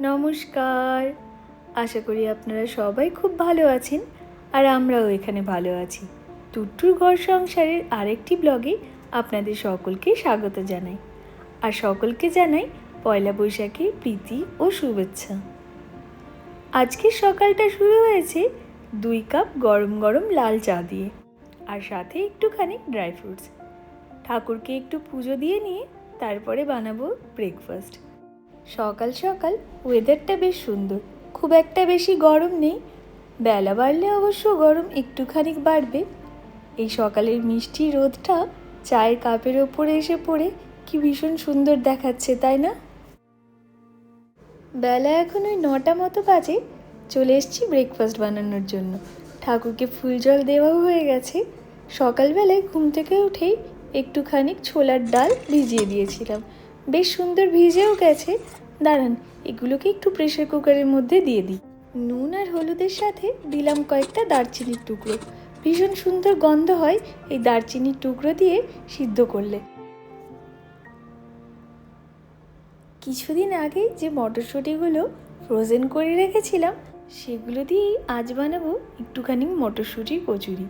নমস্কার। আশা করি আপনারা সবাই খুব ভালো আছেন আর আমরাও এখানে ভালো আছি। টুট্টুর ঘর সংসারের আরেকটি ব্লগে আপনাদের সকলকে স্বাগত জানাই। আর সকলকে জানাই পয়লা বৈশাখের প্রীতি ও শুভেচ্ছা। আজকের সকালটা শুরু হয়েছে দুই কাপ গরম গরম লাল চা দিয়ে আর সাথে একটুখানি ড্রাই ফ্রুটস। ঠাকুরকে একটু পুজো দিয়ে নিয়ে তারপরে বানাবো ব্রেকফাস্ট সকাল সকাল ওয়েদারটা বেশ সুন্দর। খুব একটা বেশি গরম নেই। বেলা বাড়লে অবশ্য গরম একটুখানি বাড়বে। এই সকালের মিষ্টি রোদটা চায়ের কাপের ওপরে এসে পড়ে কি ভীষণ সুন্দর দেখাচ্ছে, তাই না? বেলা এখন ওই নটা মতো বাজে, চলে এসেছি ব্রেকফাস্ট বানানোর জন্য। ঠাকুরকে ফুল জল দেওয়াও হয়ে গেছে। সকালবেলায় ঘুম থেকে উঠেই একটুখানি ছোলার ডাল ভিজিয়ে দিয়েছিলাম। বেশ সুন্দর ভিজেও গেছে। দাঁড়ান, এগুলোকে একটু প্রেশার কুকারের মধ্যে দিয়ে দিই। নুন আর হলুদের সাথে দিলাম কয়েকটা দারচিনির টুকরো। ভীষণ সুন্দর গন্ধ হয় এই দারচিনির টুকরো দিয়ে সিদ্ধ করলে। কিছুদিন আগে যে মটরশুঁটিগুলো ফ্রোজেন করে রেখেছিলাম, সেগুলো দিয়েই আজ বানাবো একটুখানি মটরশুঁটির কচুরি।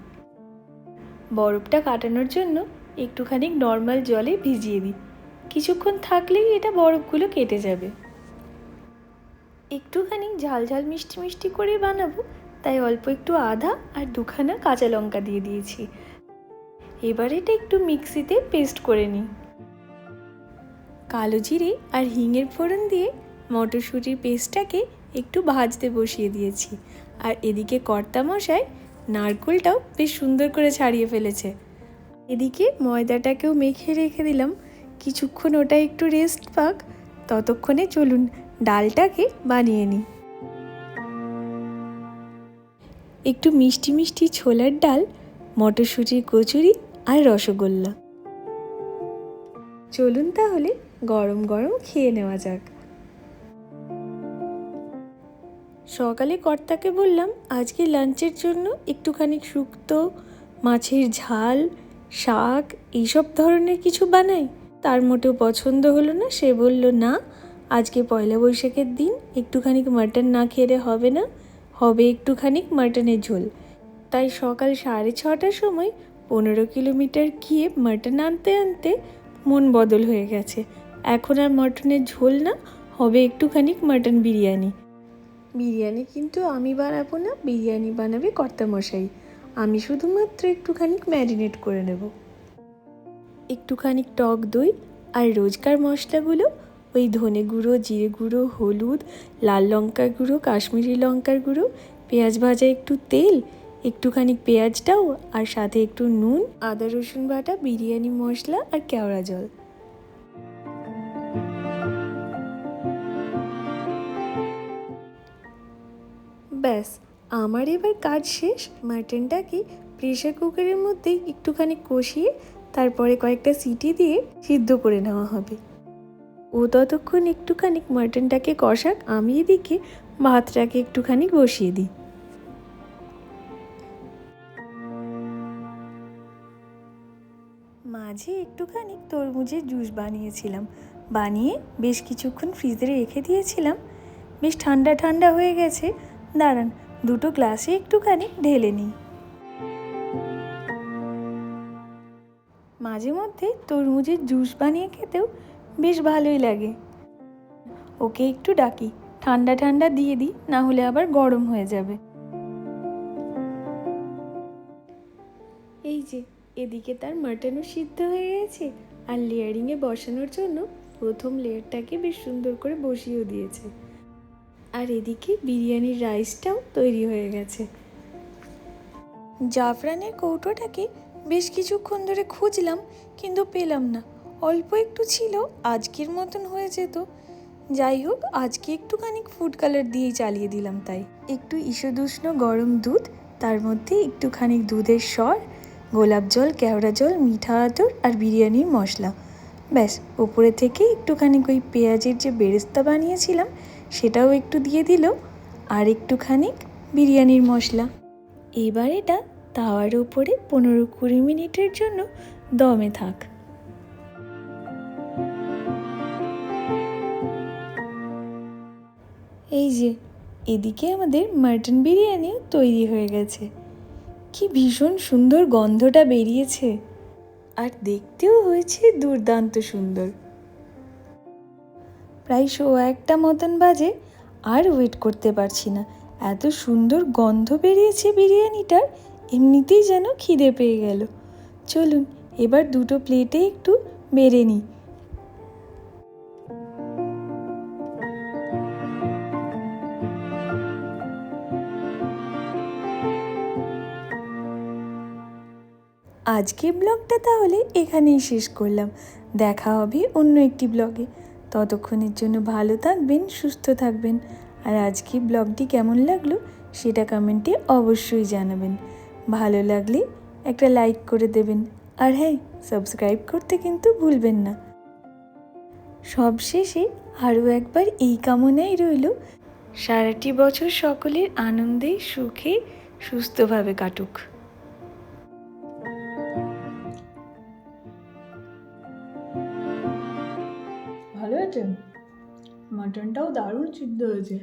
বরফটা কাটানোর জন্য একটুখানি নর্মাল জলে ভিজিয়ে দিই। কিছুক্ষণ থাকলেই এটা বরফগুলো কেটে যাবে। একটুখানি ঝাল ঝাল মিষ্টি মিষ্টি করে বানাবো, তাই অল্প একটু আদা আর দুখানা কাঁচা লঙ্কা দিয়ে দিয়েছি। এবার এটা একটু মিক্সিতে পেস্ট করে নিই। কালো জিরে আর হিঙের ফোড়ন দিয়ে মটরশুঁটির পেস্টটাকে একটু ভাজতে বসিয়ে দিয়েছি। আর এদিকে কর্তা মশাই নারকোলটাও বেশ সুন্দর করে ছাড়িয়ে ফেলেছে। এদিকে ময়দাটাকেও মেখে রেখে দিলাম। কিছুক্ষণ ওটা একটু রেস্ট পাক, ততক্ষণে চলুন ডালটাকে বানিয়ে নিই। একটু মিষ্টি মিষ্টি ছোলার ডাল, মটরশুঁটির কচুরি আর রসগোল্লা। চলুন তাহলে গরম গরম খেয়ে নেওয়া যাক। সকালে কর্তাকে বললাম, আজকে লাঞ্চের জন্য একটুখানি শুক্তো, মাছের ঝাল, শাক, এইসব ধরনের কিছু বানাই? তার মোটেও পছন্দ হলো না। সে বলল, না, আজকে পয়লা বৈশাখের দিন একটুখানি মাটন না খেলে হবে না, হবে একটুখানি মাটনের ঝোল। তাই সকাল সাড়ে ছটার সময় পনেরো কিলোমিটার গিয়ে মাটন আনতে আনতে মন বদল হয়ে গেছে। এখন আর মটনের ঝোল না, হবে একটুখানি মাটন বিরিয়ানি। বিরিয়ানি কিন্তু আমি বানাবো না, বিরিয়ানি বানাবে কর্তামশাই। আমি শুধুমাত্র একটুখানি ম্যারিনেট করে নেব। একটুখানি টক দই আর রোজকার মশলাগুলো ওই ধনে গুঁড়ো, জিরে গুঁড়ো, হলুদ, লাল লঙ্কার গুঁড়ো, কাশ্মীরি লঙ্কার গুঁড়ো, পেঁয়াজ ভাজা একটু তেল, একটুখানি পেঁয়াজটাও আর সাথে একটু নুন, আদা, রসুন বাটা, বিরিয়ানি মশলা আর কেওড়া জল। ব্যাস, আমার এবার কাজ শেষ। মাটনটাকে প্রেশার কুকারের মধ্যে একটুখানি কষিয়ে তারপরে কয়েকটা সিটি দিয়ে সিদ্ধ করে নেওয়া হবে। ও ততক্ষণ একটুখানি মাটনটাকে কষাক, আমি এদিকে ভাতটাকে একটুখানি বসিয়ে দিই। মাঝে একটুখানি তরমুজের জুস বানিয়েছিলাম। বানিয়ে বেশ কিছুক্ষণ ফ্রিজে রেখে দিয়েছিলাম। বেশ ঠান্ডা ঠান্ডা হয়ে গেছে। দাঁড়ান, দুটো গ্লাসে একটুখানি ঢেলে নিই। মাঝে মধ্যে তরমুজের জুস বানিয়ে খেতেও বেশ ভালোই লাগে। ওকে একটু ডাকি, ঠান্ডা ঠান্ডা দিয়ে দিই, না হলে আবার গরম হয়ে যাবে। এই যে, এদিকে তার মাটনও সিদ্ধ হয়ে গেছে আর লেয়ারিংয়ে বসানোর জন্য প্রথম লেয়ারটাকে বেশ সুন্দর করে বসিয়েও দিয়েছে। আর এদিকে বিরিয়ানির রাইসটাও তৈরি হয়ে গেছে। জাফরানের কৌটোটাকে বেশ কিছুক্ষণ ধরে খুঁজলাম, কিন্তু পেলাম না। অল্প একটু ছিল, আজকের মতন হয়ে যেত। যাই হোক, আজকে একটুখানি ফুড কালার দিয়েই চালিয়ে দিলাম তাই। একটু ঈষদুষ্ণ গরম দুধ, তার মধ্যে একটুখানি দুধের স্বর গোলাপ জল, কেওড়া জল, মিঠা আতর আর বিরিয়ানির মশলা। ব্যাস, ওপরে থেকে একটুখানি ওই পেঁয়াজের যে বেরেস্তা বানিয়েছিলাম, সেটাও একটু দিয়ে দিল, আর একটুখানি বিরিয়ানির মশলা। এবার এটা তাওয়ার উপরে পনেরো কুড়ি মিনিটের জন্য দমে থাক। এই যে, এদিকে আমাদের মাটন বিরিয়ানিও তৈরি হয়ে গেছে। কি ভীষণ সুন্দর গন্ধটা বেরিয়েছে। আর দেখতেও হয়েছে দুর্দান্ত সুন্দর। প্রায় শো একটা মতন বাজে, আর ওয়েট করতে পারছি না। এত সুন্দর গন্ধ বেরিয়েছে বিরিয়ানিটার এমনিতেই যেন খিদে পেয়ে গেল। চলুন, এবার দুটো প্লেটে একটু বেড়ে নিই। আজকে ব্লগটা তাহলে এখানেই শেষ করলাম। দেখা হবে অন্য একটি ব্লগে। ততক্ষণের জন্য ভালো থাকবেন, সুস্থ থাকবেন। আর আজকে ব্লগটি কেমন লাগল সেটা কমেন্টে অবশ্যই জানাবেন। ভালো লাগলে একটা লাইক করে দেবেন। আর হ্যাঁ সাবস্ক্রাইব করতে কিন্তু ভুলবেন না। সবশেষে আরও একবার এই কামনাই রইল, সারাটি বছর সকলের আনন্দে, সুখে, সুস্থভাবে কাটুক। ভালো হয়েছে মাটনটাও দারুণ সিদ্ধ হয়েছে।